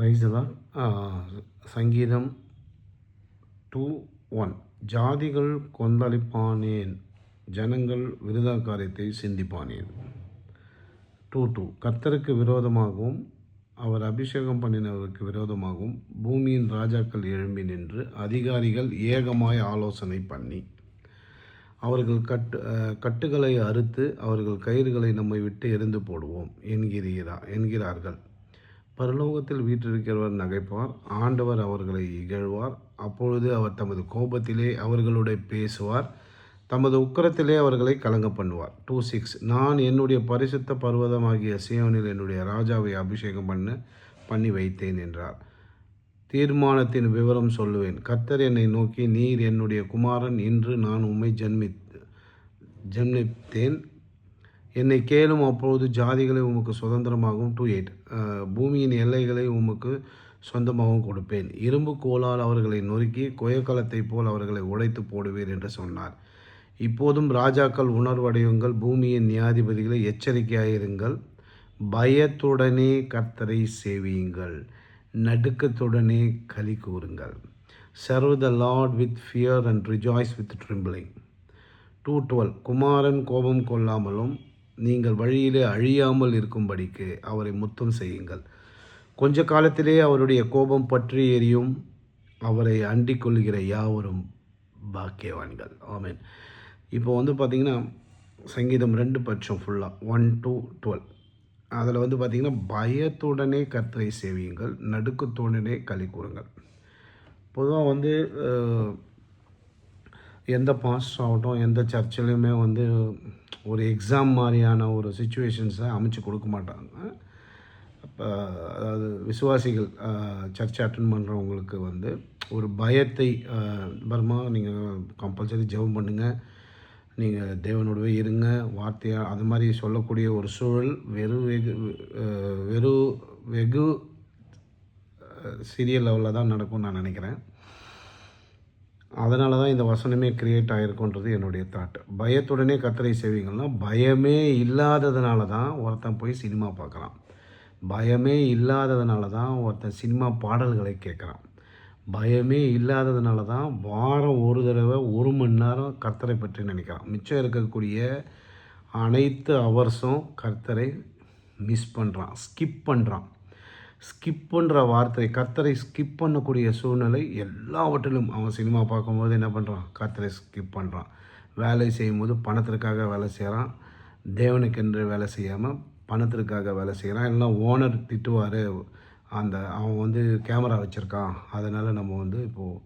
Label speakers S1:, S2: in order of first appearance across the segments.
S1: Price தான் சங்கீதம் two one ஜாதிகள் கொந்தளிப்பானேன் ஜனங்கள் விருதாக்காரியத்தை சிந்திப்பானேன் டூ டூ கர்த்தருக்கு விரோதமாகவும் அவர் அபிஷேகம் பண்ணினவருக்கு விரோதமாகவும் பூமியின் ராஜாக்கள் எழும்பி நின்று அதிகாரிகள் ஏகமாய் ஆலோசனை பண்ணி அவர்கள் கட்டு கட்டுகளை அறுத்து அவர்கள் கயிறுகளை நம்மை விட்டு எரிந்து போடுவோம் என்கிறீரா என்கிறார்கள் பரலோகத்தில் வீற்றிருக்கிறவர் நகைப்பார் ஆண்டவர் அவர்களை இகழ்வார். அப்பொழுது அவர் தமது கோபத்திலே அவர்களுடைய பேசுவார் தமது உக்கரத்திலே அவர்களை கலங்க பண்ணுவார். டூ சிக்ஸ் நான் என்னுடைய பரிசுத்த பர்வதமாகிய சியோனில் என்னுடைய ராஜாவை அபிஷேகம் பண்ண பண்ணி வைத்தேன் என்றார். தீர்மானத்தின் விவரம் சொல்லுவேன். கர்த்தர் என்னை நோக்கி நீர் என்னுடைய குமாரன் இன்று நான் உம்மை ஜென்மித் ஜென்மித்தேன். என்னை கேளும் அப்பொழுது ஜாதிகளை உமக்கு சுதந்திரமாகவும் டூ எயிட் பூமியின் எல்லைகளை உமக்கு சொந்தமாகவும் கொடுப்பேன். இரும்பு கோலால் அவர்களை நொறுக்கி கொயக்கலத்தைப் போல் அவர்களை உடைத்து போடுவேன் என்று சொன்னார். இப்போதும் ராஜாக்கள் உணர்வடையுங்கள் பூமியின் நியாதிபதிகளை எச்சரிக்கையாயிருங்கள். பயத்துடனே கர்த்தரை சேவியுங்கள். நடுக்கத்துடனே களி கூறுங்கள். Serve the Lord with fear and rejoice with trembling two twelve குமாரன் கோபம் கொள்ளாமலும் நீங்கள் வழியிலே அழியாமல் இருக்கும்படிக்கு அவரை முத்தம் செய்யுங்கள். கொஞ்ச காலத்திலே அவருடைய கோபம் பற்றி எரியும். அவரை அண்டிக் கொள்கிற யாவரும் பாக்கியவான்கள். ஆமென். இப்போ வந்து பார்த்திங்கன்னா சங்கீதம் ரெண்டு பட்சம் ஃபுல்லாக ஒன் டூ டுவெல் அதில் வந்து பார்த்திங்கன்னா பயத்துடனே கர்த்தரை சேவியுங்கள். நடுக்கத்துடனே களி கூறுங்கள். பொதுவாக வந்து எந்த பாஸ்ட் ஆகட்டும் எந்த சர்ச்சிலையுமே வந்து ஒரு எக்ஸாம் மாதிரியான ஒரு சுச்சுவேஷன்ஸை அமைச்சு கொடுக்க மாட்டாங்க. இப்போ அதாவது விசுவாசிகள் சர்ச் அட்டன் பண்ணுறவங்களுக்கு வந்து ஒரு பயத்தை பரமா நீங்கள் கம்பல்சரி ஜெபம் பண்ணுங்கள் நீங்கள் தேவனோடவே இருங்க. வார்த்தையாக அது மாதிரி சொல்லக்கூடிய ஒரு சூழல் வெறு வெகு வெறு வெகு சிறிய லெவலில் தான் நடக்கும்னு நான் நினைக்கிறேன். அதனால தான் இந்த வசனமே கிரியேட் ஆகிருக்குன்றது என்னுடைய தாட் பயத்துடனே கத்தரை செய்வீங்கன்னா பயமே இல்லாததுனால தான் ஒருத்தன் போய் சினிமா பார்க்குறான். பயமே இல்லாததுனால தான் ஒருத்தன் சினிமா பாடல்களை கேட்குறான். பயமே இல்லாததுனால தான் வாரம் ஒரு தடவை ஒரு மணி நேரம் கர்த்தரை பற்றி நினைக்கிறான். மிச்சம் இருக்கக்கூடிய அனைத்து அவர்ஸும் கர்த்தரை மிஸ் பண்ணுறான் ஸ்கிப் பண்ணுறான் ஸ்கிப் பண்ணுற வார்த்தை கத்தரை ஸ்கிப் பண்ணக்கூடிய சூழ்நிலை எல்லாவற்றிலும் அவன் சினிமா பார்க்கும்போது என்ன பண்ணுறான் கத்தரை ஸ்கிப் பண்ணுறான் வேலை செய்யும்போது பணத்திற்காக வேலை செய்கிறான் தேவனுக்கென்று வேலை செய்யாமல் பணத்திற்காக வேலை செய்கிறான் எல்லாம் ஓனர் திட்டுவார். அந்த அவன் வந்து கேமரா வச்சுருக்கான். அதனால் நம்ம வந்து இப்போது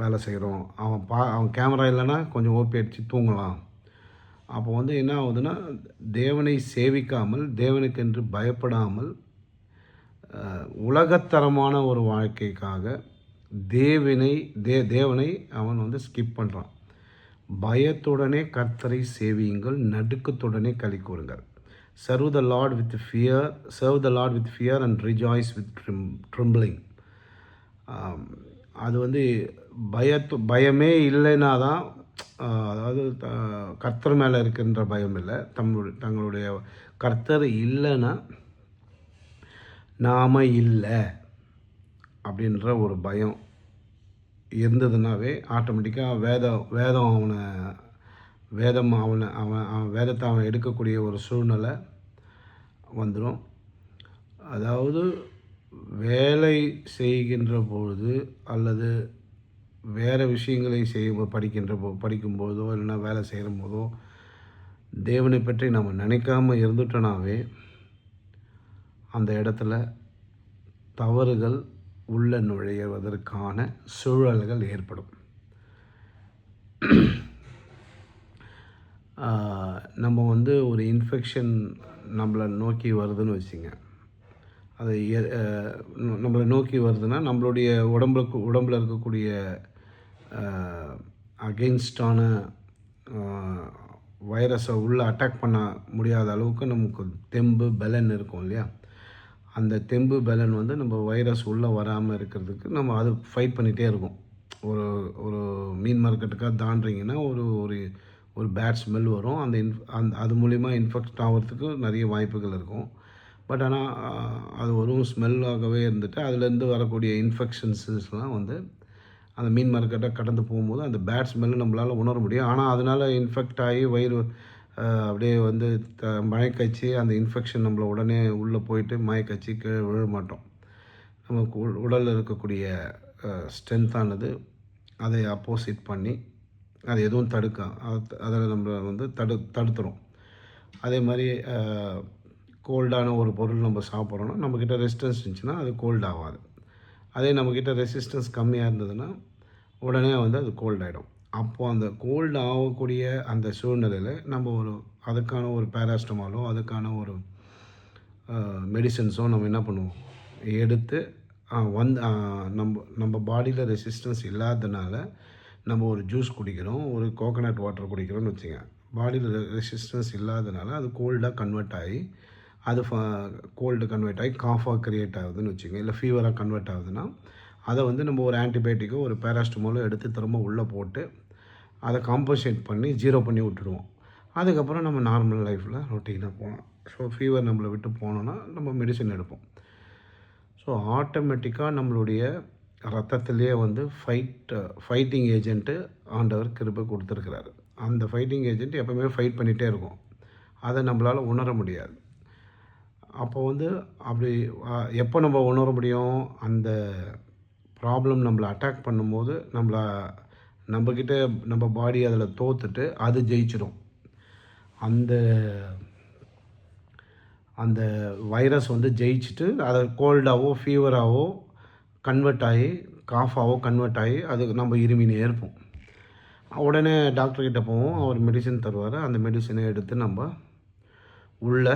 S1: வேலை செய்கிறோம் அவன் பா அவன் கேமரா இல்லைன்னா கொஞ்சம் ஓப்பி அடித்து தூங்கலாம். அப்போ வந்து என்ன ஆகுதுன்னா தேவனை சேவிக்காமல் தேவனுக்கென்று பயப்படாமல் உலகத்தரமான ஒரு வாழ்க்கைக்காக தேவனை தே தேவனை அவன் வந்து ஸ்கிப் பண்ணுறான் பயத்துடனே கர்த்தரை சேவியுங்கள் நடுக்கத்துடனே களி கூறுங்கள். Serve the Lord with fear serve the Lord with fear and rejoice with trim trembling அது வந்து பயத்து பயமே இல்லைன்னா தான் அதாவது த- கர்த்தர் மேலே இருக்கின்ற பயம் இல்லை. தங்களுடைய தங்களுடைய கர்த்தர் இல்லைன்னா நாம் இல்லை அப்படின்ற ஒரு பயம் இருந்ததுனாவே ஆட்டோமேட்டிக்காக வேதம் வேதம் அவனை வேதம் அவனை அவன் அவன் வேதத்தை அவன் எடுக்கக்கூடிய ஒரு சூழ்நிலை வந்துடும் அதாவது வேலை செய்கின்ற பொழுது அல்லது வேறு விஷயங்களை செய்ய படிக்கின்ற போ படிக்கும்போதோ இல்லைன்னா வேலை செய்கிற போதோ தேவனை பற்றி நம்ம நினைக்காம இருந்துட்டோனாவே அந்த இடத்துல தவறுகள் உள்ள நுழைவதற்கான சூழல்கள் ஏற்படும். நம்ம வந்து ஒரு இன்ஃபெக்ஷன் நம்மளை நோக்கி வருதுன்னு வச்சுங்க. அது எ- நம்மளை நோக்கி வருதுன்னா நம்மளுடைய உடம்புல உடம்புல இருக்கக்கூடிய அகெயின்ஸ்டான வைரஸை உள்ளே அட்டாக் பண்ண முடியாத அளவுக்கு நமக்கு தெம்பு பலன் இருக்கும் இல்லையா? அந்த தெம்பு பலன் வந்து நம்ம வைரஸ் உள்ளே வராமல் இருக்கிறதுக்கு நம்ம அது ஃபைட் பண்ணிகிட்டே இருக்கோம். ஒரு ஒரு மீன் மார்க்கெட்டுக்காக தாண்டிங்கன்னா ஒரு ஒரு ஒரு பேட் ஸ்மெல் வரும். அந்த இன்ஃப் அந்த அது மூலிமா இன்ஃபெக்ட் ஆகிறதுக்கு நிறைய வாய்ப்புகள் இருக்கும். பட் ஆனால் அது ஒரு ஸ்மெல்லாகவே இருந்துட்டு அதுலேருந்து வரக்கூடிய இன்ஃபெக்ஷன்ஸஸ்லாம் வந்து அந்த மீன் மார்க்கெட்டை கடந்து போகும்போது அந்த பேட் ஸ்மெல்லு நம்மளால் உணர முடியும். ஆனால் அதனால் இன்ஃபெக்ட் ஆகி வயிறு அப்படியே வந்து த மயக்கச்சு அந்த இன்ஃபெக்ஷன் நம்மளை உடனே உள்ளே போயிட்டு மயக்கச்சு கீழே விழ மாட்டோம் நமக்கு உ- உடலில் இருக்கக்கூடிய ஸ்ட்ரென்த்தானது அதை அப்போசிட் பண்ணி அது எதுவும் தடுக்க அதில் நம்மளை வந்து தடு தடுத்துரும். அதே மாதிரி கோல்டான ஒரு பொருள் நம்ம சாப்பிட்றோன்னா நம்மக்கிட்ட ரெசிஸ்டன்ஸ் இருந்துச்சுன்னா அது கோல்ட் ஆகாது. அதே நம்மக்கிட்ட ரெசிஸ்டன்ஸ் கம்மியாக இருந்ததுன்னா உடனே வந்து அது கோல்ட் ஆகிடும் அப்போது அந்த கோல்டு ஆகக்கூடிய அந்த சூழ்நிலையில் நம்ம ஒரு அதுக்கான ஒரு பேராஸ்டமாலோ அதுக்கான ஒரு மெடிசன்ஸோ நம்ம என்ன பண்ணுவோம்? எடுத்து வந்து நம்ம நம்ம பாடியில் ரெசிஸ்டன்ஸ் இல்லாததுனால நம்ம ஒரு ஜூஸ் குடிக்கிறோம் ஒரு கோகோனட் வாட்டர் குடிக்கிறோம்னு வச்சுங்க பாடியில் ரெசிஸ்டன்ஸ் இல்லாததுனால அது கோல்டாக கன்வெர்ட் ஆகி அது கோல்டு கன்வெர்ட் ஆகி காஃபாக க்ரியேட் ஆகுதுன்னு வச்சுங்க இல்லை ஃபீவராக கன்வெர்ட் ஆகுதுன்னா அதை வந்து நம்ம ஒரு ஆன்டிபயோட்டிக்கோ ஒரு பேராஸ்டமாலோ எடுத்து திரும்ப உள்ளே போட்டு அதை காம்பன்சேட் பண்ணி ஜீரோ பண்ணி விட்டுடுவோம் அதுக்கப்புறம் நம்ம நார்மல் லைஃப்பில் ரொட்டீனாக போகலாம். ஸோ ஃபீவர் நம்மளை விட்டு போனோன்னா நம்ம மெடிசன் எடுப்போம். ஸோ ஆட்டோமேட்டிக்காக நம்மளுடைய ரத்தத்திலே வந்து ஃபைட் ஃபைட்டிங் ஏஜென்ட்டு ஆண்டவர் கிருப்பை கொடுத்துருக்கிறாரு. அந்த ஃபைட்டிங் ஏஜென்ட் எப்போவுமே ஃபைட் பண்ணிகிட்டே இருக்கும். அதை நம்மளால் உணர முடியாது. அப்போ வந்து அப்படி எப்போ நம்ம உணர முடியும்? அந்த ப்ராப்ளம் நம்மளை அட்டாக் பண்ணும்போது நம்மளை நம்மக்கிட்ட நம்ம பாடி அதில் தோத்துட்டு அது ஜெயிச்சிடும். அந்த அந்த வைரஸ் வந்து ஜெயிச்சுட்டு அதை கோல்டாகவோ ஃபீவராகவோ கன்வெர்ட் ஆகி காஃபாகவோ கன்வெர்ட் ஆகி அதுக்கு நம்ம இருமினே இருப்போம். உடனே டாக்டர்கிட்ட போவோம். அவர் மெடிசன் தருவார். அந்த மெடிசனை எடுத்து நம்ம உள்ளே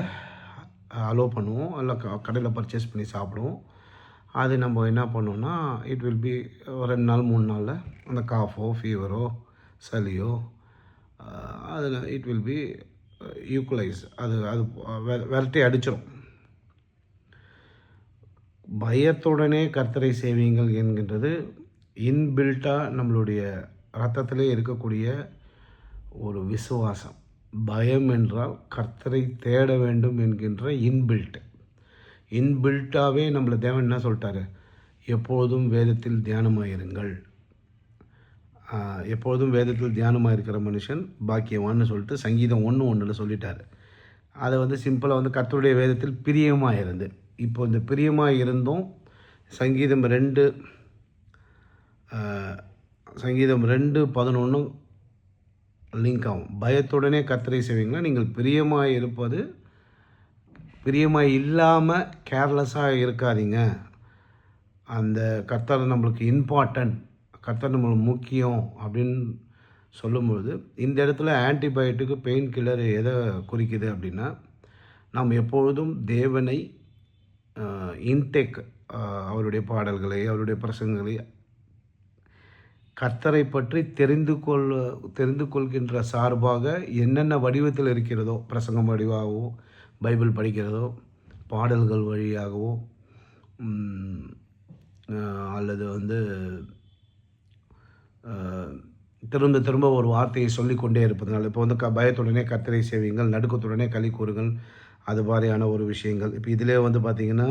S1: அலோவ் பண்ணுவோம். இல்லை க கடையில் பர்ச்சேஸ் பண்ணி சாப்பிடுவோம். அது நம்ம என்ன பண்ணோன்னா இட் வில் பி ரெண்டு நாள் மூணு நாளில் அந்த காஃபோ ஃபீவரோ சளியோ அதில் இட் வில் பி யூக்குலைஸ் அது அது வெ- விரட்டி அடிச்சிடும் பயத்துடனே கர்த்தரை சேவியுங்கள் என்கின்றது இன்பில்ட்டாக நம்மளுடைய ரத்தத்திலே இருக்கக்கூடிய ஒரு விசுவாசம். பயம் என்றால் கர்த்தரை தேட வேண்டும் என்கின்ற இன்பில்ட் இன்பில்ட்டாகவே நம்மளை தேவன் என்ன சொல்லிட்டாரு? எப்பொழுதும் வேதத்தில் தியானமாயிருங்கள். ஆஹ், எப்பொழுதும் வேதத்தில் தியானமாக இருக்கிற மனுஷன் பாக்கியவான்னு சொல்லிட்டு சங்கீதம் ஒன்று ஒன்றில் சொல்லிட்டார். அதை வந்து சிம்பிளாக வந்து கர்த்தருடைய வேதத்தில் பிரியமாக இருந்து இப்போ இந்த பிரியமாக இருந்தும் சங்கீதம் ரெண்டு சங்கீதம் ரெண்டு பதினொன்று லிங்க் ஆகும் பயத்துடனே கர்த்தரை செய்வீங்களா? நீங்கள் பிரியமாக இருப்பது பிரியமாக இல்லாமல் கேர்லெஸ்ஸாக இருக்காதீங்க. அந்த கர்த்தர் நம்மளுக்கு இம்பார்ட்டன்ட் கர்த்தர் நம்மளுக்கு முக்கியம் அப்படின்னு சொல்லும்பொழுது இந்த இடத்துல ஆன்டிபயோட்டிக்கு பெயின் கில்லர் எதை குறிக்குது அப்படின்னா நாம் எப்பொழுதும் தேவனை இன்டேக் அவருடைய பாடல்களை அவருடைய பிரசங்களை கர்த்தரை பற்றி தெரிந்து கொள் தெரிந்து கொள்கின்ற சார்பாக என்னென்ன வடிவத்தில் இருக்கிறதோ பிரசங்கம் வடிவாகவோ பைபிள் படிக்கிறதோ பாடல்கள் வழியாகவோ அல்லது வந்து திரும்ப திரும்ப ஒரு வார்த்தையை சொல்லிக்கொண்டே இருப்பதனால் இப்போ வந்து க பயத்துடனே கர்த்தரை சேவிங்கள் நடுக்கத்துடனே களி கூறுங்கள் அது மாதிரியான ஒரு விஷயங்கள். இப்போ இதிலே வந்து பார்த்திங்கன்னா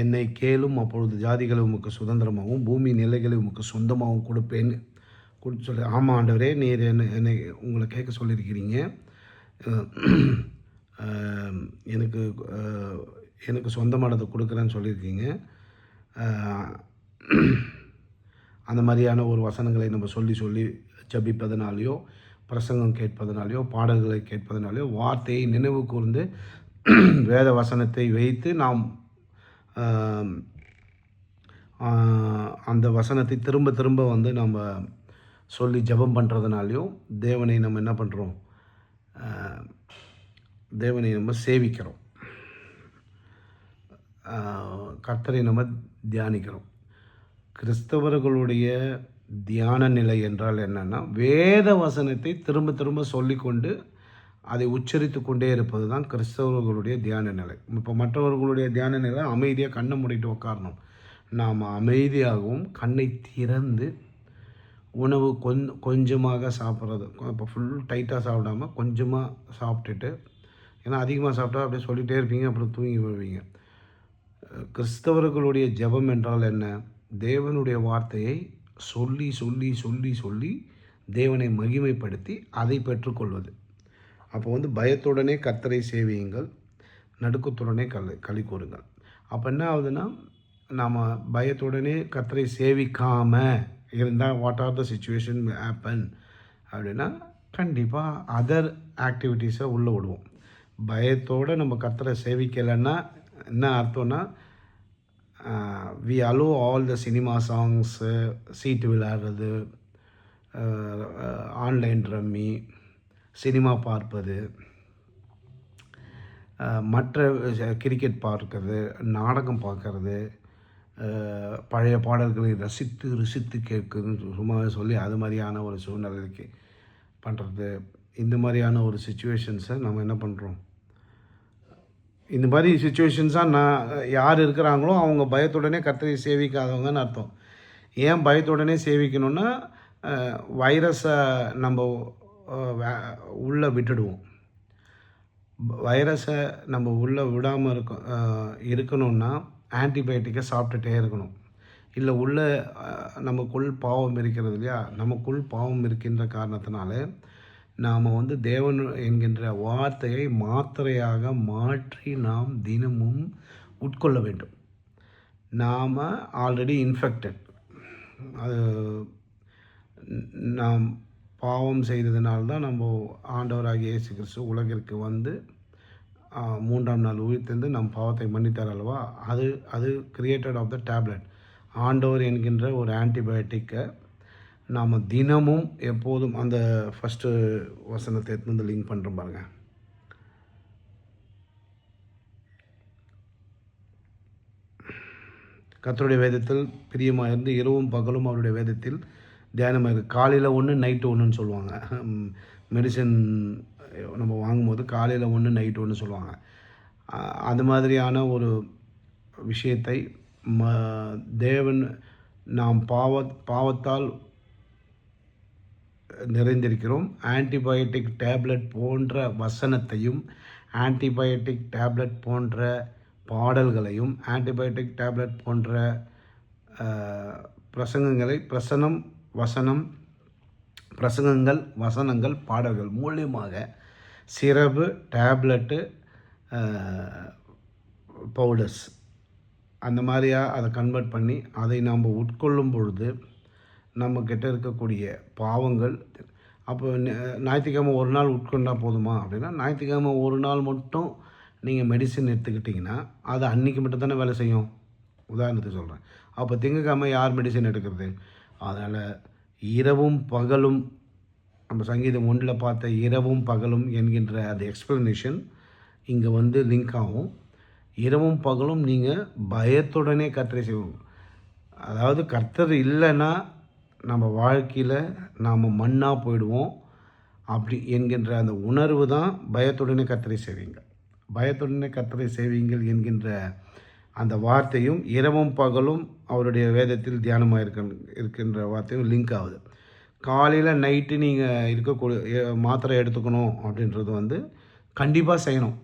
S1: என்னை கேளும் அப்பொழுது ஜாதிகளை உமக்கு சுதந்திரமாகவும் பூமி நிலைகளை உமக்கு சொந்தமாகவும் கொடுப்பேன்னு கொடுத்து சொல்லி. ஆமாம் ஆண்டவரே நீர் என்னை என்னை உங்களை கேட்க சொல்லியிருக்கிறீங்க. எனக்கு எனக்கு சொந்தமானதை கொடுக்குறேன்னு சொல்லியிருக்கீங்க. அந்த மாதிரியான ஒரு வசனங்களை நம்ம சொல்லி சொல்லி ஜபிப்பதனாலேயோ பிரசங்கம் கேட்பதனாலேயோ பாடல்களை கேட்பதனாலேயோ வார்த்தையை நினைவு கூர்ந்து வேத வசனத்தை வைத்து நாம் அந்த வசனத்தை திரும்ப திரும்ப வந்து நம்ம சொல்லி ஜெபம் பண்ணுறதுனாலையும் தேவனை நம்ம என்ன பண்ணுறோம் தேவனை நம்ம சேவிக்கிறோம். கர்த்தரை நம்ம தியானிக்கிறோம். கிறிஸ்தவர்களுடைய தியான நிலை என்றால் என்னென்னா வேத வசனத்தை திரும்ப திரும்ப சொல்லிக்கொண்டு அதை உச்சரித்து கொண்டே இருப்பது தான் கிறிஸ்தவர்களுடைய தியான நிலை. இப்போ மற்றவர்களுடைய தியான நிலை அமைதியாக கண்ணை மூடிட்டு உட்காரணும் நாம் அமைதியாகவும் கண்ணை திறந்து உணவு கொஞ் கொஞ்சமாக சாப்பிட்றது. இப்போ ஃபுல் டைட்டாக சாப்பிடாம கொஞ்சமாக சாப்பிட்டுட்டு ஏன்னா அதிகமாக சாப்பிட்டா அப்படியே சொல்லிகிட்டே இருப்பீங்க அப்புறம் தூங்கி விழுவீங்க கிறிஸ்தவர்களுடைய ஜெபம் என்றால் என்ன? தேவனுடைய வார்த்தையை சொல்லி சொல்லி சொல்லி சொல்லி தேவனை மகிமைப்படுத்தி அதை பெற்றுக்கொள்வது. அப்போ வந்து பயத்துடனே கத்தரை சேவியுங்கள் நடுக்கத்துடனே கலை களி கூறுங்கள். அப்போ என்ன ஆகுதுன்னா நாம் பயத்துடனே கத்தரை சேவிக்காமல் இருந்தால் what are the situation happen அப்படின்னா கண்டிப்பாக அதர் ஆக்டிவிட்டீஸை உள்ளே விடுவோம். பயத்தோடு நம்ம கத்தரை சேவிக்கலைன்னா என்ன அர்த்தம்னா we allow all the cinema songs சீட்டு விளையாடுறது ஆன்லைன் ரம்மி சினிமா பார்ப்பது மற்ற கிரிக்கெட் பார்க்கறது நாடகம் பார்க்கறது பழைய பாடல்களை ரசித்து ருசித்து கேட்குதுன்னு சும்மாவே சொல்லி அது மாதிரியான ஒரு சூழ்நிலைக்கு பண்ணுறது இந்த மாதிரியான ஒரு சுச்சுவேஷன்ஸை நம்ம என்ன பண்ணுறோம் இந்த மாதிரி சுச்சுவேஷன்ஸாக நான் யார் இருக்கிறாங்களோ அவங்க பயத்துடனே கத்தரை சேவிக்காதவங்கன்னு அர்த்தம். ஏன் பயத்துடனே சேவிக்கணும்னா வைரஸை நம்ம உள்ளே விட்டுடுவோம். வைரஸை நம்ம உள்ளே விடாமல் இருக்க இருக்கணும்னா ஆன்டிபயோட்டிக்கை சாப்பிட்டுட்டே இருக்கணும். இல்லை உள்ள நமக்குள் பாவம் இருக்கிறது இல்லையா? நமக்குள் பாவம் இருக்கின்ற காரணத்தினால நாம் வந்து தேவன் என்கின்ற வார்த்தையை மாத்திரையாக மாற்றி நாம் தினமும் உட்கொள்ள வேண்டும். நாம் ஆல்ரெடி இன்ஃபெக்டட் அது நாம் பாவம் செய்ததுனால்தான் நம்ம ஆண்டவராகிய இயேசு கிறிஸ்து உலகிற்கு வந்து மூன்றாம் நாள் உயிர்த்தெழுந்து நம் பாவத்தை மன்னித்தார் அல்லவா? அது அது கிரியேட்டட் ஆஃப் த டேப்லெட் ஆண்டவர் என்கின்ற ஒரு ஆன்டிபயோட்டிக்கை நாம் தினமும் எப்போதும் அந்த ஃபஸ்ட்டு வசனத்தை எடுத்து வந்து லிங்க் பண்ணுறோம் பாருங்க. கத்தருடைய வேதத்தில் பிரியமாக இருந்து இரவும் பகலும் அவருடைய வேதத்தில் தியானமாக இருக்குது காலையில் ஒன்று நைட்டு ஒன்றுன்னு சொல்லுவாங்க. மெடிசன் நம்ம வாங்கும்போது காலையில் ஒன்று நைட்டு ஒன்று சொல்லுவாங்க. அது மாதிரியான ஒரு விஷயத்தை ம தேவன் நாம் பாவ பாவத்தால் நிறைந்திருக்கிறோம். ஆன்டிபயோட்டிக் டேப்லெட் போன்ற வசனத்தையும் ஆன்டிபயோட்டிக் டேப்லெட் போன்ற பாடல்களையும் ஆன்டிபயோட்டிக் டேப்லெட் போன்ற பிரசங்கங்களை பிரசனம் வசனம் பிரசங்கங்கள் வசனங்கள் பாடல்கள் மூலியமாக சிரப்பு டேப்லெட்டு பவுடர்ஸ் அந்த மாதிரியா அதை கன்வெர்ட் பண்ணி அதை நாம் உட்கொள்ளும் பொழுது நம்ம இருக்கக்கூடிய பாவங்கள் அப்போ ஞாயிற்றுக்கிழமை ஒரு நாள் உட்கொண்டால் போதுமா அப்படின்னா ஞாயிற்றுக்கிழமை ஒரு நாள் மட்டும் நீங்கள் மெடிசின் எடுத்துக்கிட்டிங்கன்னா அது அன்றைக்கி மட்டும் தானே வேலை செய்யும். உதாரணத்துக்கு சொல்கிறேன் அப்போ திங்கக்கிழமை யார் மெடிசின் எடுக்கிறது? அதனால் இரவும் பகலும் நம்ம சங்கீதம் ஒன்றில் பார்த்த இரவும் பகலும் என்கின்ற அந்த எக்ஸ்ப்ளனேஷன் இங்கே வந்து லிங்க் ஆகும். இரவும் பகலும் நீங்கள் பயத்துடனே கர்த்தரை செய்வோம். அதாவது கர்த்தர் இல்லைன்னா நம்ம வாழ்க்கையில் நாம் மண்ணாக போயிடுவோம். அப்படி என்கின்ற அந்த உணர்வு தான் பயத்துடனே கர்த்தரை செய்வீங்க. பயத்துடனே கர்த்தரை செய்வீங்கள் என்கின்ற அந்த வார்த்தையும் இரவும் பகலும் அவருடைய வேதத்தில் தியானமாக இருக்க இருக்கின்ற வார்த்தையும் லிங்க் ஆகுது. காலையில் நைட்டு நீங்கள் இருக்கக்கூடிய மாத்திரை எடுத்துக்கணும் அப்படின்றது வந்து கண்டிப்பாக செய்யணும்.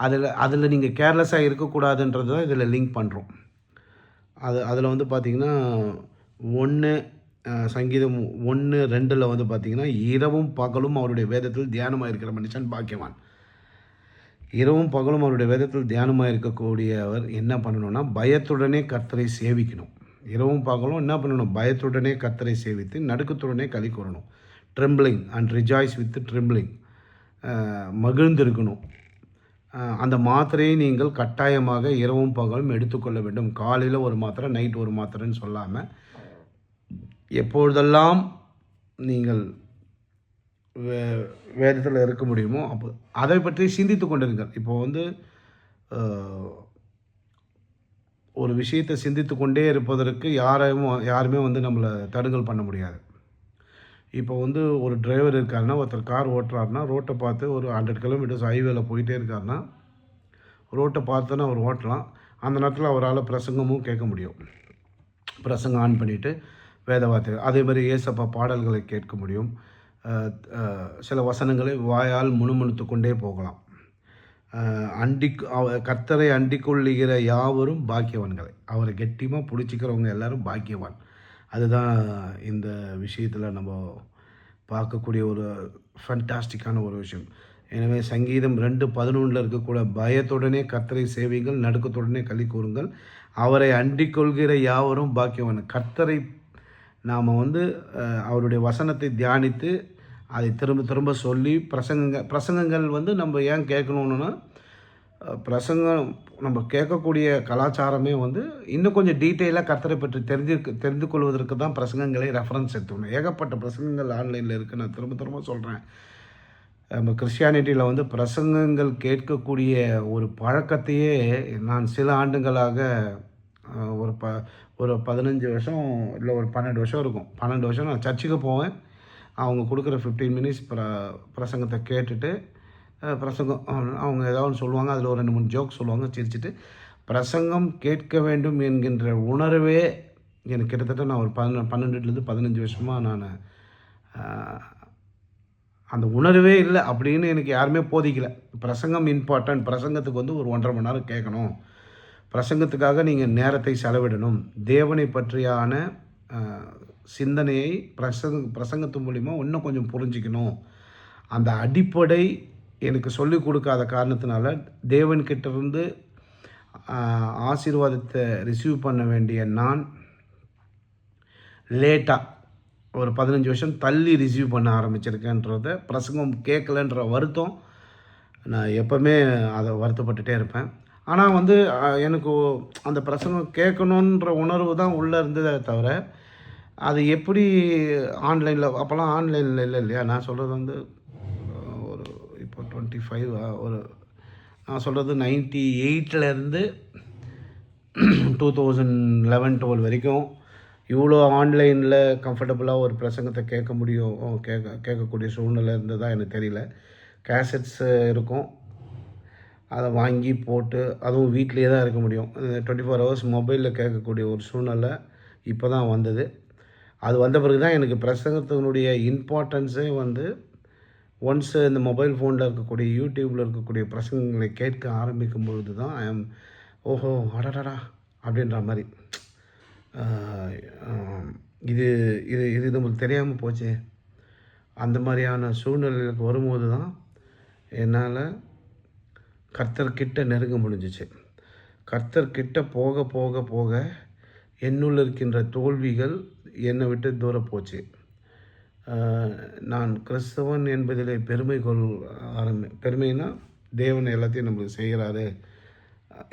S1: அதில் அதில் நீங்கள் கேர்லெஸ்ஸாக இருக்கக்கூடாதுன்றது தான் இதில் லிங்க் பண்ணுறோம் அது அதில் வந்து பார்த்திங்கன்னா ஒன்று சங்கீதம் ஒன்று ரெண்டில் வந்து பார்த்திங்கன்னா இரவும் பகலும் அவருடைய வேதத்தில் தியானமாக இருக்கிற மனுஷன் பாக்கியவான். இரவும் பகலும் அவருடைய வேதத்தில் தியானமாக இருக்கக்கூடியவர் என்ன பண்ணணும்னா பயத்துடனே கர்த்தரை சேவிக்கணும். இரவும் பகலும் என்ன பண்ணணும்? பயத்துடனே கர்த்தரை சேவித்து நடுக்கத்துடனே களி கூறணும் trembling and rejoice with trembling மகிழ்ந்திருக்கணும். அந்த மாத்திரையை நீங்கள் கட்டாயமாக இரவும் பகலும் எடுத்துக்கொள்ள வேண்டும். காலையில் ஒரு மாத்திரை நைட் ஒரு மாத்திரைன்னு சொல்லாமல் எப்பொழுதெல்லாம் நீங்கள் வேதத்தில் இருக்க முடியுமோ அப்போ அதை பற்றி சிந்தித்து கொண்டிருங்கள். இப்போ வந்து ஒரு விஷயத்தை சிந்தித்து கொண்டே இருப்பதற்கு யாரையும் யாருமே வந்து நம்மளை தடுங்கல் பண்ண முடியாது. இப்போ வந்து ஒரு டிரைவர் இருக்காருன்னா ஒருத்தர் கார் ஓட்டுறாருன்னா ரோட்டை பார்த்து ஒரு ஹண்ட்ரட் கிலோமீட்டர்ஸ் ஹைவேல போயிட்டே இருக்காருன்னா ரோட்டை பார்த்துன்னு அவர் ஓட்டலாம். அந்த நேரத்தில் அவரால் பிரசங்கமும் கேட்க முடியும். பிரசங்கம் ஆன் பண்ணிவிட்டு வேத வார்த்தை அதே மாதிரி ஏசப்பா பாடல்களை கேட்க முடியும். சில வசனங்களை வாயால் முணுமுணுத்து கொண்டே போகலாம். அண்டி அவ- கர்த்தரை அண்டிக்கொள்ளுகிற யாவரும் பாக்கியவான்களை. அவரை கெட்டியமாக பிடிச்சிக்கிறவங்க எல்லாரும் பாக்கியவான். அதுதான் இந்த விஷயத்தில் நம்ம பார்க்கக்கூடிய ஒரு ஃபண்டாஸ்டிக்கான ஒரு விஷயம். எனவே சங்கீதம் ரெண்டு பதினொன்றில் இருக்கக்கூட பயத்துடனே கர்த்தரை சேவைகள் நடுக்கத்துடனே களி கூறுங்கள். அவரை அண்டிக் கொள்கிற யாவரும் பாக்கியவான். கர்த்தரை நாம் வந்து அவருடைய வசனத்தை தியானித்து அதை திரும்ப திரும்ப சொல்லி பிரசங்கங்கள் பிரசங்கங்கள் வந்து நம்ம ஏன் கேட்கணுன்னா பிரசங்கம் நம்ம கேட்கக்கூடிய கலாச்சாரமே வந்து இன்னும் கொஞ்சம் டீட்டெயிலாக கர்த்தரை பற்றி தெரிஞ்சு தெரிந்து கொள்வதற்கு தான் பிரசங்கங்களை ரெஃபரன்ஸ் எடுத்துக்கணும். ஏகப்பட்ட பிரசங்கங்கள் ஆன்லைனில் இருக்குது நான் திரும்ப திரும்ப சொல்கிறேன் நம்ம கிறிஸ்டியானிட்டியில் வந்து பிரசங்கங்கள் கேட்கக்கூடிய ஒரு பழக்கத்தையே நான் சில ஆண்டுகளாக ஒரு ப ஒரு பதினஞ்சு வருஷம் இல்லை ஒரு பன்னெண்டு வருஷம் இருக்கும். பன்னெண்டு வருஷம் நான் சர்ச்சுக்கு போவேன். அவங்க கொடுக்குற ஃபிஃப்டீன் மினிட்ஸ் ப்ர பிரசங்கத்தை கேட்டுட்டு பிரசங்கம் அவங்க- ஏதாவது சொல்லுவாங்க அதில் ஒரு ரெண்டு மூணு ஜோக் சொல்லுவாங்க சிரிச்சுட்டு பிரசங்கம் கேட்க வேண்டும் என்கின்ற உணர்வே எனக்கு கிட்டத்தட்ட நான் ஒரு பதின பன்னெண்டுலேருந்து பதினஞ்சு வருஷமாக நான் அந்த உணர்வே இல்லை அப்படின்னு எனக்கு யாருமே போதிக்கலை. பிரசங்கம் இம்பார்ட்டன்ட் பிரசங்கத்துக்கு வந்து ஒரு ஒன்றரை மணி நேரம் கேட்கணும். பிரசங்கத்துக்காக நீங்கள் நேரத்தை செலவிடணும். தேவனை பற்றியான சிந்தனையை பிரசங்க பிரசங்கத்து மூலிமா இன்னும் கொஞ்சம் புரிஞ்சிக்கணும். அந்த அடிப்படை எனக்கு சொல்லிக் கொடுக்காத காரணத்தினால தேவன்கிட்ட இருந்து ஆசீர்வாதத்தை ரிசீவ் பண்ண வேண்டிய நான் லேட்டாக ஒரு பதினஞ்சு வருஷம் தள்ளி ரிசீவ் பண்ண ஆரம்பிச்சிருக்கேன்றத பிரசங்கம் கேட்கலன்ற வருத்தம் நான் எப்போவுமே அதை வருத்தப்பட்டுட்டே இருப்பேன். ஆனால் வந்து எனக்கு அந்த பிரசங்கம் கேட்கணுன்ற உணர்வு தான் உள்ளே இருந்ததை தவிர அது எப்படி ஆன்லைனில் அப்போல்லாம் ஆன்லைனில் இல்லை இல்லையா? நான் சொல்கிறது வந்து ஒரு இப்போ டுவெண்ட்டி ஃபைவ் ஒரு நான் சொல்கிறது நைன்ட்டி எயிட்லேருந்து டூ தௌசண்ட் லெவன் டுவெல் வரைக்கும் இவ்வளோ ஆன்லைனில் கம்ஃபர்டபுளாக ஒரு பிரசங்கத்தை கேட்க முடியும் கேட்க கேட்கக்கூடிய சூழ்நிலை இருந்ததாக எனக்கு தெரியல. கேசட்ஸ் இருக்கும். அதை வாங்கி போட்டு அதுவும் வீட்லேயே தான் இருக்க முடியும். டுவெண்ட்டி ஃபோர் ஹவர்ஸ் மொபைலில் கேட்கக்கூடிய ஒரு சூழ்நிலை இப்போ தான் வந்தது. அது வந்த பிறகு தான் எனக்கு பிரசங்கத்தினுடைய இம்பார்ட்டன்ஸே வந்து ஒன்ஸ் இந்த மொபைல் ஃபோனில் இருக்கக்கூடிய யூடியூப்பில் இருக்கக்கூடிய பிரசங்கங்களை கேட்க ஆரம்பிக்கும் பொழுது தான் ஐ எம் ஓஹோ அடடடா அப்படின்ற மாதிரி. இது இது இது நம்மளுக்கு தெரியாமல் போச்சே. அந்த மாதிரியான சூழ்நிலைகளுக்கு வரும்போது தான் என்னால் கர்த்தர்கிட்ட நெருங்க முடிஞ்சிச்சு. கர்த்தர்கிட்ட போக போக போக என்னுள் இருக்கின்ற தோல்விகள் என்னை விட்டு தூரப்போச்சு போச்சு. நான் கிறிஸ்தவன் என்பதிலே பெருமை கொள் ஆரம்பி பெருமைனா தேவன் எல்லாத்தையும் நம்மளுக்கு செய்கிறாரு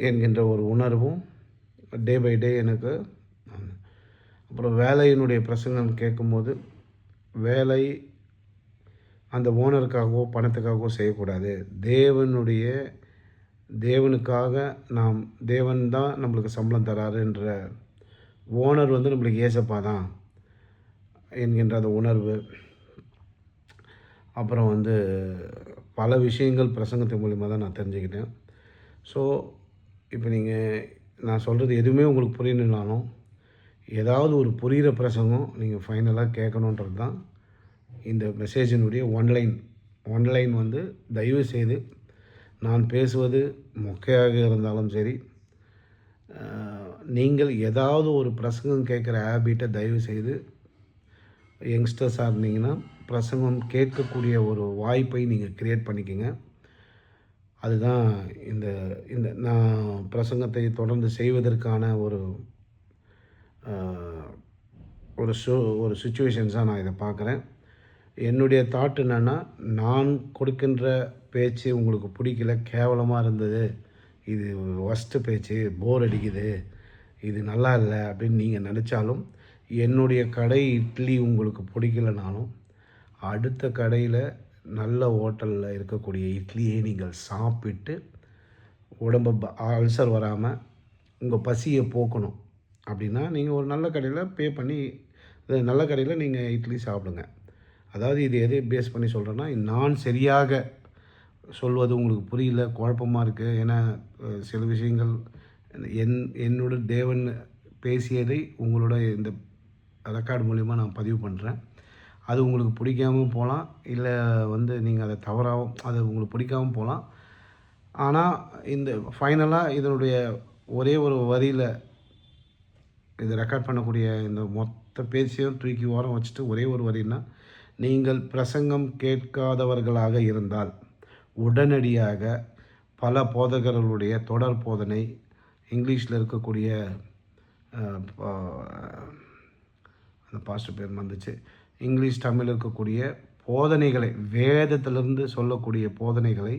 S1: என்கின்ற ஒரு உணர்வும் டே பை டே எனக்கு. அப்புறம் வேலையினுடைய பிரசங்கம் கேட்கும்போது வேலை அந்த ஓனருக்காகவோ பணத்துக்காகவோ செய்யக்கூடாது. தேவனுடைய தேவனுக்காக நாம் தேவன் தான் நம்மளுக்கு சம்பளம் தராருன்ற ஓனர் வந்து நம்மளுக்கு ஏசப்பா தான் என்கின்ற அந்த உணர்வு. அப்புறம் வந்து பல விஷயங்கள் பிரசங்கத்தின் மூலிமா தான் நான் தெரிஞ்சுக்கிட்டேன். ஸோ இப்போ நீங்கள் நான் சொல்கிறது எதுவுமே உங்களுக்கு புரியணுன்னாலும் ஏதாவது ஒரு புரிகிற பிரசங்கம் நீங்கள் ஃபைனலாக கேட்கணுன்றது தான் இந்த மெசேஜினுடைய ஒன்லைன் ஒன்லைன் வந்து தயவு செய்து நான் பேசுவது மொக்கையாக இருந்தாலும் சரி நீங்கள் ஏதாவது ஒரு பிரசங்கம் கேட்குற ஹேபிட்டை தயவு செய்து யங்ஸ்டர்ஸாக இருந்தீங்கன்னா பிரசங்கம் கேட்கக்கூடிய ஒரு வாய்ப்பை நீங்கள் க்ரியேட் பண்ணிக்கோங்க. அதுதான் இந்த இந்த நான் பிரசங்கத்தை தொடர்ந்து செய்வதற்கான ஒரு ஒரு சு ஒரு சுச்சுவேஷன்ஸாக நான் இதை பார்க்குறேன். என்னுடைய தாட் என்னென்னா நான் கொடுக்கின்ற பேச்சு உங்களுக்கு பிடிக்கல கேவலமாக இருந்தது இது ஒஸ்ட்டு பேச்சு போர் அடிக்குது இது நல்லா இல்லை அப்படின்னு நீங்கள் நினச்சாலும் என்னுடைய கடை இட்லி உங்களுக்கு பிடிக்கலனாலும் அடுத்த கடையில் நல்ல ஹோட்டலில் இருக்கக்கூடிய இட்லியை நீங்கள் சாப்பிட்டு உடம்பு ப- அல்சர் வராமல் உங்கள் பசியை போக்கணும் அப்படின்னா நீங்கள் ஒரு நல்ல கடையில் பே பண்ணி நல்ல கடையில் நீங்கள் இட்லி சாப்பிடுங்க. அதாவது இது எதை பேஸ் பண்ணி சொல்கிறேன்னா நான் சரியாக சொல்வது உங்களுக்கு புரியல குழப்பமாக இருக்குது ஏன்னா சில விஷயங்கள் என் என்னோட தேவன் பேசியதை உங்களோட இந்த ரெக்கார்டு மூலிமா நான் பதிவு பண்ணுறேன் அது உங்களுக்கு பிடிக்காமல் போகலாம். இல்லை வந்து நீங்கள் அதை தவறாகவும் அது உங்களுக்கு பிடிக்காமல் போகலாம். ஆனால் இந்த ஃபைனலாக இதனுடைய ஒரே ஒரு வரியில் இது ரெக்கார்ட் பண்ணக்கூடிய இந்த மொத்த பேச்சையும் தூக்கி ஓரம் வச்சுட்டு ஒரே ஒரு வரின்னா நீங்கள் பிரசங்கம் கேட்காதவர்களாக இருந்தால் உடனடியாக பல போதகர்களுடைய தொடர் போதனை இங்கிலீஷில் இருக்கக்கூடிய அந்த பாஸ்டர் பேர் வந்துச்சு இங்கிலீஷ் தமிழ் இருக்கக்கூடிய போதனைகளை வேதத்திலிருந்து சொல்லக்கூடிய போதனைகளை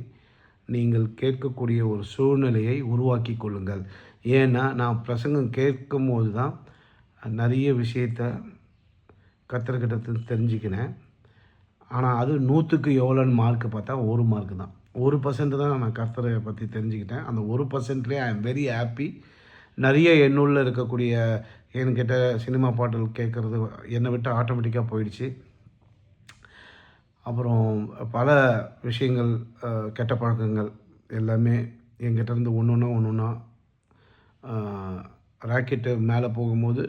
S1: நீங்கள் கேட்கக்கூடிய ஒரு சூழ்நிலையை உருவாக்கி கொள்ளுங்கள். ஏன்னா நான் பிரசங்கம் கேட்கும்போது தான் நிறைய விஷயத்த கத்திரக்கிட்ட தெரிஞ்சுக்கினேன். ஆனால் அது நூற்றுக்கு எவ்வளோன்னு மார்க்கு பார்த்தா ஒரு மார்க்கு தான். ஒரு பர்சன்ட் தான் நான் கர்த்தரை பற்றி தெரிஞ்சுக்கிட்டேன். அந்த ஒரு பர்சன்ட்லேயே ஐ எம் வெரி ஹாப்பி நிறைய என்னுள்ள இருக்கக்கூடிய என்கிட்ட சினிமா பாடல் கேட்குறது என்னை விட்டு ஆட்டோமேட்டிக்காக போயிடுச்சு. அப்புறம் பல விஷயங்கள் கெட்ட பழக்கங்கள் எல்லாமே என்கிட்டருந்து ஒன்று ஒன்றா ஒன்று ஒன்றா ராக்கெட்டு மேலே போகும்போது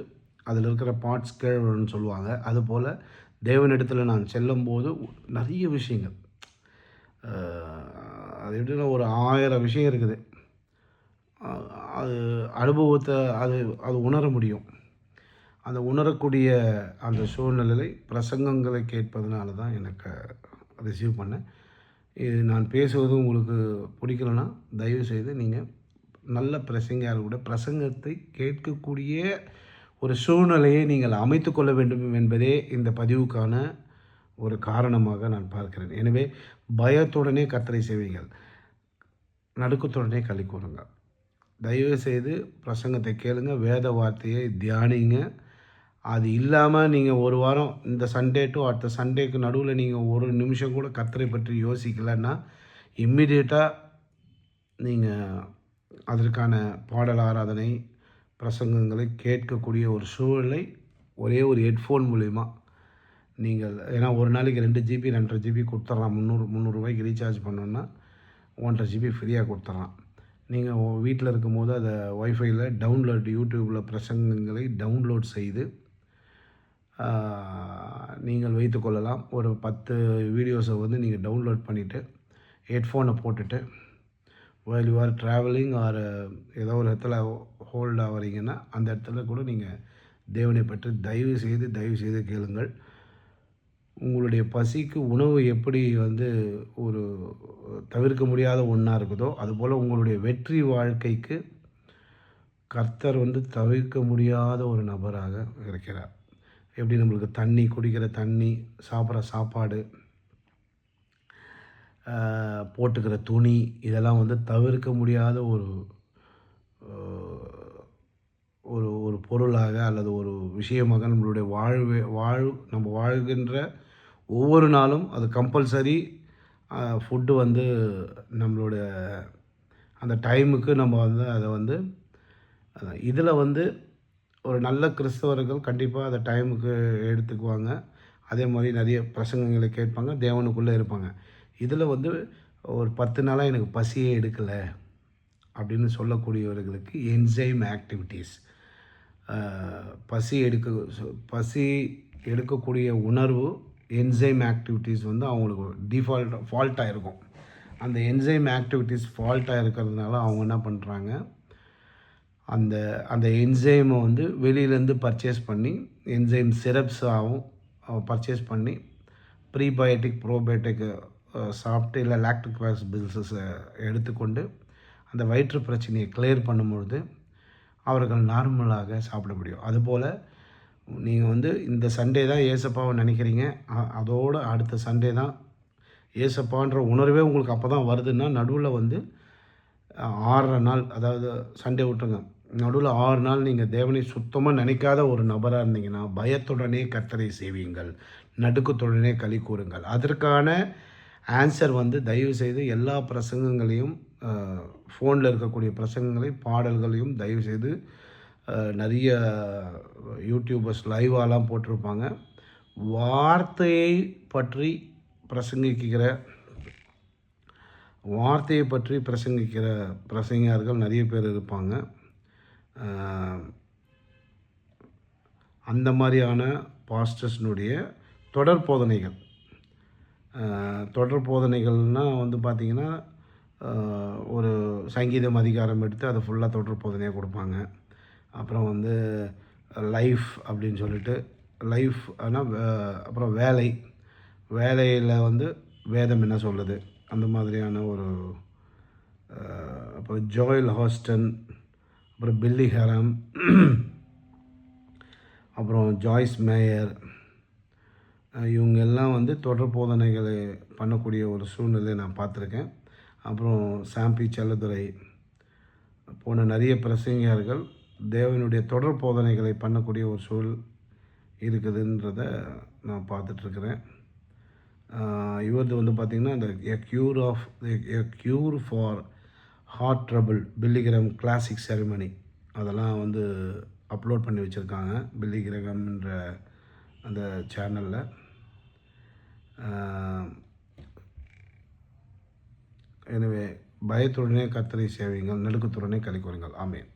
S1: அதில் இருக்கிற பார்ட்ஸ் கேழ்வுன்னு சொல்லுவாங்க. அதுபோல் தேவனிடத்தில் நான் செல்லும்போது நிறைய விஷயங்கள். அது எப்படின்னா ஒரு ஆயிரம் விஷயம் இருக்குது. அது அனுபவத்தை அது அது உணர முடியும். அந்த உணரக்கூடிய அந்த சூழ்நிலை பிரசங்கங்களை கேட்பதனால தான் எனக்கு ரிசீவ் பண்ணேன். இது நான் பேசுவது உங்களுக்கு பிடிக்கலனா தயவு செய்து நீங்கள் நல்ல பிரசங்கையாக கூட பிரசங்கத்தை கேட்கக்கூடிய ஒரு சூழ்நிலையை நீங்கள் அமைத்து கொள்ள வேண்டும் என்பதே இந்த பதிவுக்கான ஒரு காரணமாக நான் பார்க்கிறேன். எனவே பயத்துடனே கத்தரை செய்வீங்கள் நடுக்கத்துடனே களி கூறுங்க தயவு செய்து பிரசங்கத்தை கேளுங்க. வேத வார்த்தையை தியானிங்க. அது இல்லாமல் நீங்கள் ஒரு வாரம் இந்த சண்டே டு அடுத்த சண்டேக்கு நடுவில் நீங்கள் ஒரு நிமிஷம் கூட கத்தரை பற்றி யோசிக்கலைன்னா இம்மிடியேட்டாக நீங்கள் அதற்கான பாடல் ஆராதனை பிரசங்கங்களை கேட்கக்கூடிய ஒரு சூழலை ஒரே ஒரு ஹெட்ஃபோன் மூலிமா நீங்கள் ஏன்னா ஒரு நாளைக்கு ரெண்டு ஜிபி ரெண்டரை ஜிபி கொடுத்துட்றான் முந்நூறு முந்நூறுரூவாய்க்கு ரீசார்ஜ் பண்ணோன்னா ஒன்றரை ஜிபி ஃப்ரீயாக கொடுத்துட்றான் நீங்கள் வீட்டில் இருக்கும்போது அதை ஒய்ஃபைல டவுன்லோட் யூடியூப்பில் பிரசங்கங்களை டவுன்லோட் செய்து நீங்கள் வைத்துக்கொள்ளலாம் ஒரு பத்து வீடியோஸை வந்து நீங்கள் டவுன்லோட் பண்ணிவிட்டு ஹெட்ஃபோனை போட்டுட்டு while you are travelling or ஏதோ ஒரு இடத்துல ஹோல்ட் ஆகிறீங்கன்னா அந்த இடத்துல கூட நீங்கள் தேவனை பற்றி தயவு செய்து தயவு செய்து கேளுங்கள். உங்களுடைய பசிக்கு உணவு எப்படி வந்து ஒரு தவிர்க்க முடியாத ஒன்றா இருக்குதோ அதுபோல் உங்களுடைய வெற்றி வாழ்க்கைக்கு கர்த்தர் வந்து தவிர்க்க முடியாத ஒரு நபராக இருக்கிறார். எப்படி நம்மளுக்கு தண்ணி குடிக்கிற தண்ணி சாப்பிட்ற சாப்பாடு போட்டுக்கிற துணி இதெல்லாம் வந்து தவிர்க்க முடியாத ஒரு ஒரு ஒரு பொருளாக அல்லது ஒரு விஷயமாக நம்மளுடைய வாழ்வே வாழ் நம்ம வாழ்கின்ற ஒவ்வொரு நாளும் அது கம்பல்சரி ஃபுட்டு வந்து நம்மளோட அந்த டைமுக்கு நம்ம வந்து அதை வந்து இதில் வந்து ஒரு நல்ல கிறிஸ்தவர்கள் கண்டிப்பாக அதை டைமுக்கு எடுத்துக்குவாங்க. அதே மாதிரி நிறைய பிரசங்கங்களை கேட்பாங்க தேவனுக்குள்ளே இருப்பாங்க. இதில் வந்து ஒரு பத்து நாளாக எனக்கு பசியே எடுக்கலை அப்படின்னு சொல்லக்கூடியவர்களுக்கு என்சைம் ஆக்டிவிட்டீஸ் பசி எடுக்க பசி எடுக்கக்கூடிய உணர்வு என்சைம் ஆக்டிவிட்டீஸ் வந்து அவங்களுக்கு டிஃபால்ட் ஃபால்ட்டாக இருக்கும் அந்த என்சைம் ஆக்டிவிட்டீஸ் ஃபால்ட்டாக இருக்கிறதுனால அவங்க என்ன பண்ணுறாங்க அந்த அந்த என்சைமை வந்து வெளியிலேருந்து பர்ச்சேஸ் பண்ணி என்சைம் சிரப்ஸாகவும் பர்ச்சேஸ் பண்ணி ப்ரீபயோட்டிக் ப்ரோபயோட்டிக் சாப்பிட்டு இல்லை லாக்டிக் பில்ஸஸை எடுத்துக்கொண்டு அந்த வயிற்று பிரச்சனையை கிளியர் பண்ணும்பொழுது அவர்கள் நார்மலாக சாப்பிட முடியும். அதுபோல் நீங்கள் வந்து இந்த சண்டே தான் ஏசப்பாவை நினைக்கிறீங்க. அதோடு அடுத்த சண்டே தான் ஏசப்பான்ற உணர்வே உங்களுக்கு அப்போ தான் வருதுன்னா நடுவில் வந்து ஆறரை நாள் அதாவது சண்டே விட்டுருங்க. நடுவில் ஆறு நாள் நீங்கள் தேவனை சுத்தமாக நினைக்காத ஒரு நபராக இருந்தீங்கன்னா பயத்துடனே கர்த்தரை செய்வீங்கள் நடுக்கத்துடனே களி கூறுங்கள். அதற்கான ஆன்சர் வந்து தயவு செய்து எல்லா பிரசங்கங்களையும் ஃபோனில் இருக்கக்கூடிய பிரசங்கங்களையும் பாடல்களையும் தயவு செய்து நிறைய யூடியூபர்ஸ் லைவாலாம் போட்டிருப்பாங்க. வார்த்தையை பற்றி பிரசங்கிக்கிற வார்த்தையை பற்றி பிரசங்கிக்கிற பிரசங்கியார்கள் நிறைய பேர் இருப்பாங்க. அந்த மாதிரியான பாஸ்டர்ஸ்னுடைய தொடர் போதனைகள். தொடர் போதனைகள்னால் வந்து பார்த்திங்கன்னா ஒரு சங்கீதம் அதிகாரம் எடுத்து அதை ஃபுல்லாக தொடர் போதனையாக கொடுப்பாங்க. அப்புறம் வந்து லைஃப் அப்படின்னு சொல்லிட்டு லைஃப் ஆனால் அப்புறம் வேலை. வேலையில் வந்து வேதம் என்ன சொல்லுது? அந்த மாதிரியான ஒரு அப்புறம் ஜோயல் ஹாஸ்டன் அப்புறம் பில்லி ஹெரம் அப்புறம் ஜாய்ஸ் மேயர் இவங்க எல்லாம் வந்து தொடர் போதனைகளை பண்ணக்கூடிய ஒரு சூழ்நிலையை நான் பார்த்துருக்கேன். அப்புறம் சாம்பி செல்லதுரை போன நிறைய பிரசங்கியார்கள் தேவனுடைய தொடர் போதனைகளை பண்ணக்கூடிய ஒரு சூழல் இருக்குதுன்றத நான் பார்த்துட்ருக்குறேன். இவரது வந்து பார்த்திங்கன்னா இந்த a cure of a cure for heart trouble pilgrim classic ceremony அதெல்லாம் வந்து அப்லோட் பண்ணி வச்சுருக்காங்க பில்லிகிரகம்ன்ற அந்த சேனலில் எனவே பயத்துடனே கத்தரை சேவைங்கள் நடுக்கத்துடனே கலை ஆமேன்.